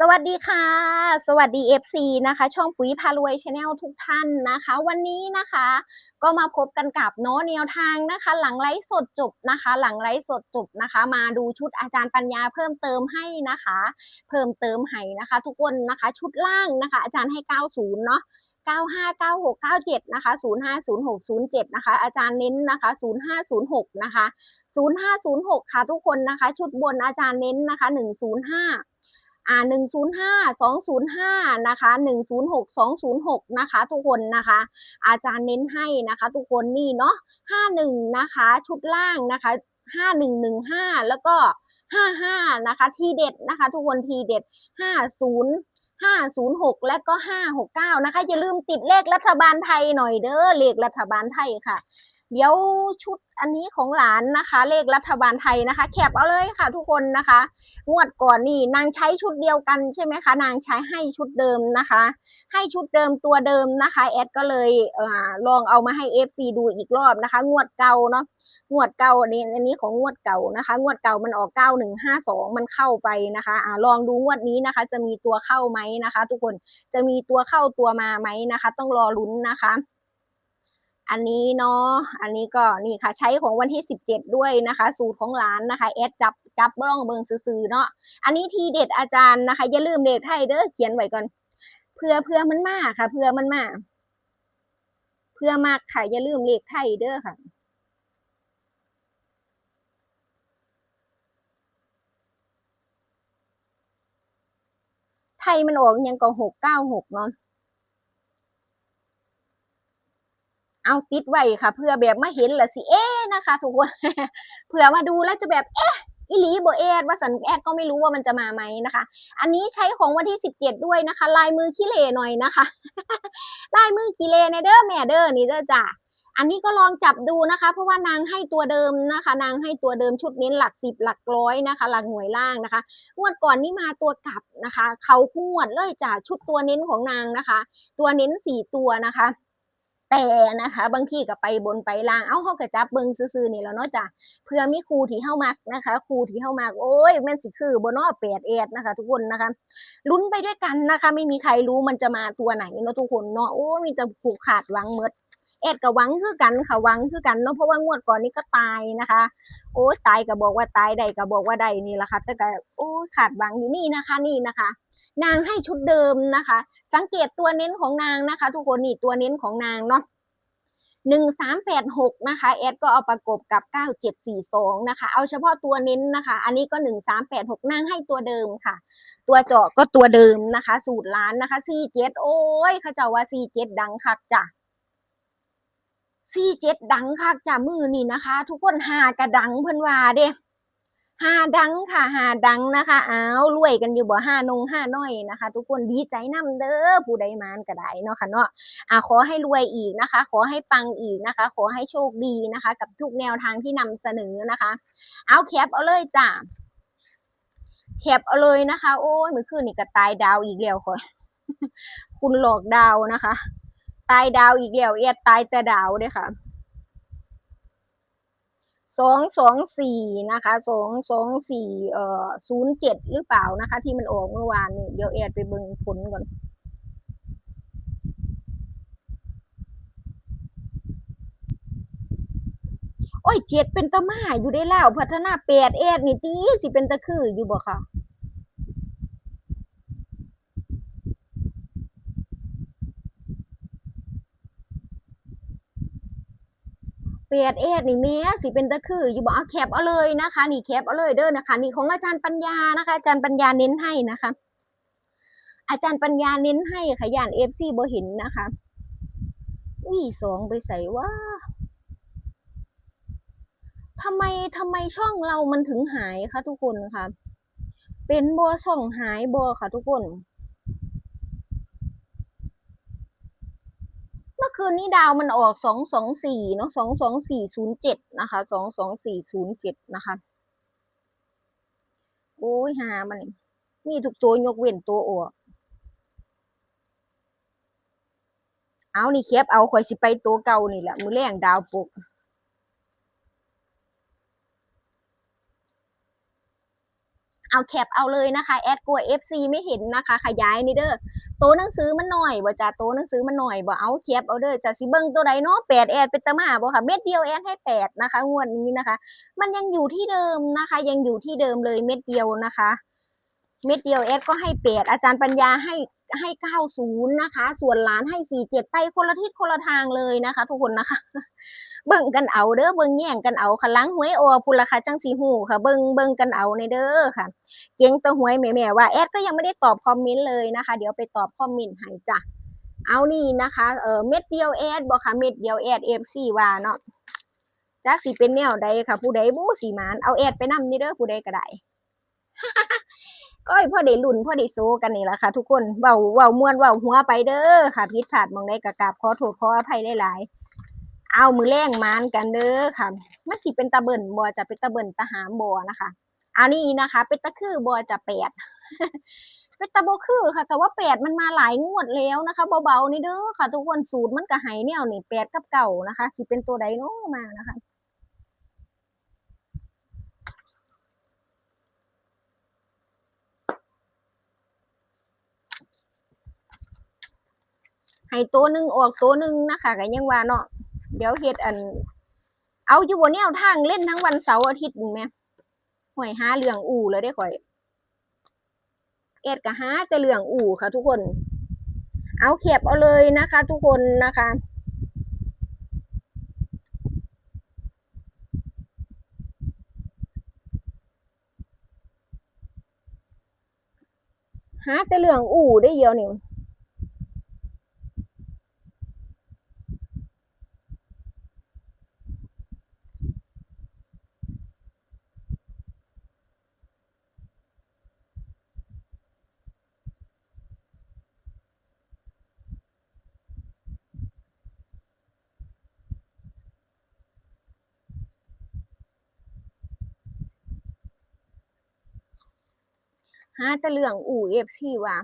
สวัสดีค่ะ สวัสดี FC นะคะ ช่องปุ๋ยพารวยชาแนลทุกท่านนะคะ วันนี้นะคะ ก็มาพบกันกับเนาะแนวทางนะคะ หลังไลฟ์สดจบนะคะ หลังไลฟ์สดจบนะคะ มาดูชุดอาจารย์ปัญญาเพิ่มเติมให้นะคะ เพิ่มเติมให้นะคะ ทุกคนนะคะชุดล่างนะคะ อาจารย์ให้ 90 เนาะ95 96 97นะคะ05 06 07นะคะ อาจารย์เน้นนะคะ0506นะคะ0506 ค่ะทุกคนนะคะ ชุดบนอาจารย์เน้นนะคะ 105 อ่าหนึ่งศูนย์ห้าสองศูนย์ห้านะคะหนึ่งศูนย์หกสองศูนย์หกนะคะทุกคนนะคะ อาจารย์เน้นให้นะคะทุกคนนี่เนาะห้าหนึ่งนะคะชุดล่างนะคะห้าหนึ่งหนึ่งห้าแล้วก็ห้าห้านะคะทีเด็ดนะคะทุกคนทีเด็ดห้าศูนย์ห้าศูนย์หกและก็ห้าหกเก้านะคะอย่าลืมติดเลขรัฐบาลไทยหน่อยเด้อเลขรัฐบาลไทยค่ะเดี๋ยวชุดอันนี้ของหลานนะคะ เลขรัฐบาลไทยนะคะ แคปเอาเลยค่ะ ทุกคนนะคะ งวดก่อนนี่นางใช้ชุดเดียวกันใช่ไหมคะ นางใช้ให้ชุดเดิมนะคะ ให้ชุดเดิมตัวเดิมนะคะแอดก็เลยเออลองเอามาให้ FC ดูอีกรอบนะคะ งวดเก่าเนาะงวดเก่าอันนี้อันนี้ของงวดเก่านะคะ งวดเก่ามันออกเก้าหนึ่งห้าสองมันเข้าไปนะคะอ่าลองดูงวดนี้นะคะ จะมีตัวเข้าไหมนะคะ ทุกคนจะมีตัวเข้าตัวมาไหมนะคะ ต้องรอลุ้นนะคะ อันนี้เนาะ อันนี้ก็นี่ค่ะใช้ของวันที่สิบเจ็ดด้วยนะคะ สูตรของร้านนะคะแอดจับจับบ้องเบิงซื่อเนาะ อันนี้ทีเด็ดอาจารย์นะคะ อย่าลืมเด็กไทยเด้อเขียนไว้ก่อน เพื่อเพื่อมันมากค่ะ เพื่อมันมาก เพื่อมากค่ะอย่าลืมเลขไทยเด้อค่ะไทยมันออกยังก็หกเก้าหกเนาะ เอาติดไว้ค่ะ เพื่อแบบมาเห็นละสิเอ๊ะนะคะ ทุกคน เผื่อมาดูแล้วจะแบบเอ๊ะอีหลีโบเอดว่าสันแอดก็ไม่รู้ว่ามันจะมาไหมนะคะ อันนี้ใช้ของวันที่สิบเจ็ดด้วยนะคะ ลายมือขี้เลหน่อยนะคะ ลายมือขี้เลในเด้อแม่เด้อนี่เด้อจ้ะอันนี้ก็ลองจับดูนะคะ เพราะว่านางให้ตัวเดิมนะคะ นางให้ตัวเดิมชุดเน้นหลักสิบหลักร้อยนะคะ หลักหน่วยล่างนะคะงวดก่อนนี่มาตัวกลับนะคะ เขาคู่งวดเลยจ้ะชุดตัวเน้นของนางนะคะ ตัวเน้นสี่ตัวนะคะ แต่นะคะ บางทีก็ไปบนไปล่างเอ้าเขาก็จับเบิงซื่อๆนี่แล้วเนาะจ้ะเพื่อมีครูที่เข้ามักนะคะครูที่เข้ามักโอ้ยแม่นสิคือบนนอแปดเอ็ดนะคะ ทุกคนนะคะลุ้นไปด้วยกันนะคะ ไม่มีใครรู้มันจะมาตัวไหนเนาะทุกคนเนาะโอ้มีแต่ผูกขาดหวังเมดเอ็ดกับหวังคือกันค่ะหวังคือกันเนาะเพราะว่างวดก่อนนี้ก็ตายนะคะ โอ้ยตายก็บอกว่าตายใดก็บอกว่าใดนี่แหละค่ะแต่ก็โอ้ขาดหวังอยู่นี่นะคะนี่นะคะ นางให้ชุดเดิมนะคะ สังเกตตัวเน้นของนางนะคะ ทุกคนนี่ตัวเน้นของนางเนาะหนึ่งสามแปดหกนะคะแอดก็เอาประกบกับเก้าเจ็ดสี่สองนะคะ เอาเฉพาะตัวเน้นนะคะ อันนี้ก็หนึ่งสามแปดหกนั่งให้ตัวเดิมค่ะ ตัวเจาะก็ตัวเดิมนะคะ สูตรร้านนะคะสี่เจ็ดโอ้ยเขาจ้าว่าสี่เจ็ดดังคักจ้ะสี่เจ็ดดังคักจ้ะมือนี่นะคะ ทุกคนหากระดังเพิ่นว่าเด้ หาดังค่ะหาดังนะคะอ้าวรวยกันอยู่บ่ห้านงห้าน้อยนะคะ ทุกคนดีใจนํเด้อผู้ใดมานก็ได้เนาะค่ะเนาะอ่าขอให้รวยอีกนะคะ ขอให้ปังอีกนะคะ ขอให้โชคดีนะคะ กับทุกแนวทางที่นำเสนอนะคะ เอาแคปเอาเลยจ้ะแคปเอาเลยนะคะ โอ้ยเมื่อคืนนี่ก็ตายดาวอีกแล้วค่ะคุณหลอกดาวนะคะ ตายดาวอีกแล้วเอียดตายแต่ดาวเด้อค่ะ สองสองสี่นะคะสองสองสี่เอ่อศูนย์เจ็ดหรือเปล่านะคะ ที่มันออกเมื่อวานนี่เดี๋ยวเอียดไปเบิ่งผลก่อนโอ้ยเจ็ดเป็นตะมาอยู่ได้แล้วพัฒนาแปดเอ็ดนี่ตีสิเป็นตะคืออยู่บ่ค่ะ ดเอ็ดนี่แม่สิเป็นตะคือ อยู่บ่เอาแคปเอาเลยนะคะ นี่แคปเอาเลยเด้อนะคะ นี่ของอาจารย์ปัญญานะคะ อาจารย์ปัญญาเน้นให้นะคะ อาจารย์ปัญญาเน้นให้ค่ะย่านเอฟซีโบห็นนะคะอุ้ยสองไปใส่ว่าทำไมทำไมช่องเรามันถึงหายคะทุกคนคะเป็นบัวช่องหายบัวค่ะทุกคน เมื่อ คืนนี้ดาวมันออกสองสองสี่เนาะสองสองสี่ศูนย์เจ็ดนะคะสองสองสี่ศูนย์เจ็ดนะคะ โอ้ยหามันนี่มีทุกตัวยกเว้นตัวออกเอานี่เคปเอาข่อยสิไปตัวเก่านี่แหละมือแรงดาวปลุก เอาแคปเอาเลยนะคะ แอดกลัว FC ไม่เห็นนะคะ ขยายนี่เด้อโตะหนังสือมันหน่อยบ่จ้าโตะหนังสือมันหน่อยบ่เอาแคปเอาเด้อจะสิเบิ่งตัวใดเนาะแปดแอดเป็นตะมาบ่ค่ะเม็ดเดียวแอดให้แปดนะคะงวดนี้นะคะ มันยังอยู่ที่เดิมนะคะ ยังอยู่ที่เดิมเลยเม็ดเดียวนะคะ เม็ดเดียวแอดก็ให้แปดอาจารย์ปัญญาให้ ให้เก้าศูนย์นะคะ ส่วนหลานให้สี่เจ็ดไปคนละทิศคนละทางเลยนะคะ ทุกคนนะคะ เบิ่งกันเอาเด้อเบิ่งแย่งกันเอาค่ะล้างหวยออพุลค่ะจังสีหูค่ะ เบิ่งเบิ่งกันเอาในเด้อค่ะ เก่งตัวหวยแม่ๆว่าแอดก็ยังไม่ได้ตอบคอมเมนต์เลยนะคะ เดี๋ยวไปตอบคอมเมนต์ให้จ้ะเอานี่นะคะเออเม็ดเดียวแอดบอกค่ะเม็ดเดียวแอดเอฟซีว่าเนาะจักสิเป็นแนวใดค่ะ ผู้ใดบู้สีมานเอาแอดไปนำนี่เด้อผู้ใดก็ได้ ก็ให้พ่อได้ลุ่นพ่อได้โซกันนี่แหละค่ะ ทุกคนเว้าเว้ามวนเว้าหัวไปเด้อค่ะผิดพลาดมองใดก็กาบขอโทษขออภัยหลายๆเอามือแรงมานกันเด้อค่ะมันสิเป็นตะเบิ่นบ่จะเป็นตะเบิ่นตะหามบ่นะคะอันนี้นะคะ เป็นตะคือบ่จะแปดเป็นตะโบคือค่ะแต่ว่าแปดมันมาหลายงวดแล้วนะคะเบาๆนี่เด้อค่ะ ทุกคนสูตรมันก็ใหายแนวนี่แปดกับเก่านะคะสิเป็นตัวใดเนาะมานะคะ ให้ตัวหนึ่งออกตัวหนึ่งนะคะก็ยังว่าเนาะเดี๋ยวเฮ็ดอัน เอาอยู่บนแนวทางเล่นทั้งวันเสาร์อาทิตย์นี่แม่ห่วยหาเรื่องอู่เลยได้ข่อย เอ็ดก็หาแต่เรื่องอู่ค่ะ ทุกคน เอาเขียบเอาเลยนะคะ ทุกคนนะคะหาแต่เรื่องอู่ได้เดียวนี่ หาแต่เรื่องอู่เอฟซีว่า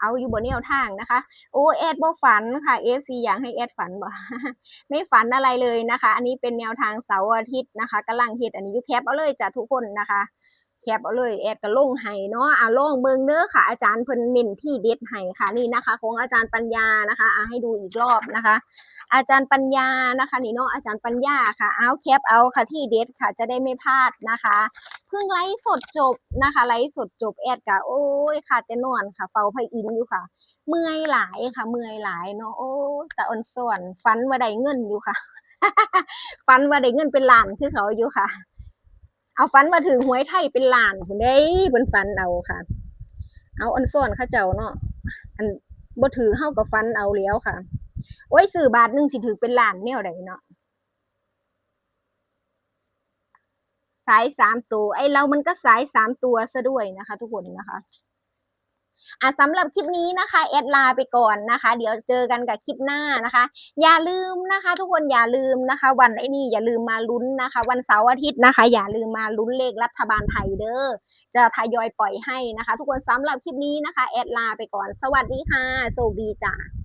เอาอยู่บนแนวทางนะคะ โอ้แอดบ่ฝันค่ะเอฟซีอยากให้แอดฝันบ่ไม่ฝันอะไรเลยนะคะ อันนี้เป็นแนวทางเสาร์อาทิตย์นะคะกำลังเฮ็ดอันนี้ยูแคปเอาเลยจ้ะทุกคนนะคะ คปเอาเลยแอดก็ลงให้เนาะอะลองเบิ่งเด้อค่ะ อาจารย์เพิ่นเน้นที่เด็ดให้ค่ะนี่นะคะ ของอาจารย์ปัญญานะคะอะให้ดูอีกรอบนะคะ อาจารย์ปัญญานะคะนี่เนาะอาจารย์ปัญญาค่ะเอาแคปเอาค่ะที่เด็ดค่ะจะได้ไม่พลาดนะคะเพิ่งไลฟ์สดจบนะคะไลฟ์สดจบแอดกะโอ้ยค่ะแต่นอนค่ะเฝ้าไพอินอยู่ค่ะ เมื่อยหลายค่ะ เมื่อยหลายเนาะโอ้แต่อ่อนส่วนฟันว่าได้เงินอยู่ค่ะฟันว่าได้เงินเป็นล้านคือเขาอยู่ค่ะ เอาฟันมาถึงหวยไทยเป็นล้านคุณได้เป็นฟันเอาค่ะ เอาอันส่วนข้าเจ้าเนาะอันบ่ถือเฮากับฟันเอาแล้วค่ะโอ้ยซื้อบาทหนึงสิถือเป็นล้านแนวใดเนาะสายสามตัวไอเรามันก็สายสามตัวซะด้วยนะคะ ทุกคนนะคะ อะสำหรับคลิปนี้นะคะแอดลาไปก่อนนะคะ เดี๋ยวเจอกันกับคลิปหน้านะคะ อย่าลืมนะคะ ทุกคนอย่าลืมนะคะ วันไอ้นี่อย่าลืมมาลุ้นนะคะ วันเสาร์อาทิตย์นะคะ อย่าลืมมาลุ้นเลขรัฐบาลไทยเด้อจะทยอยปล่อยให้นะคะ ทุกคนสำหรับคลิปนี้นะคะแอดลาไปก่อน สวัสดีค่ะโซบีจ้า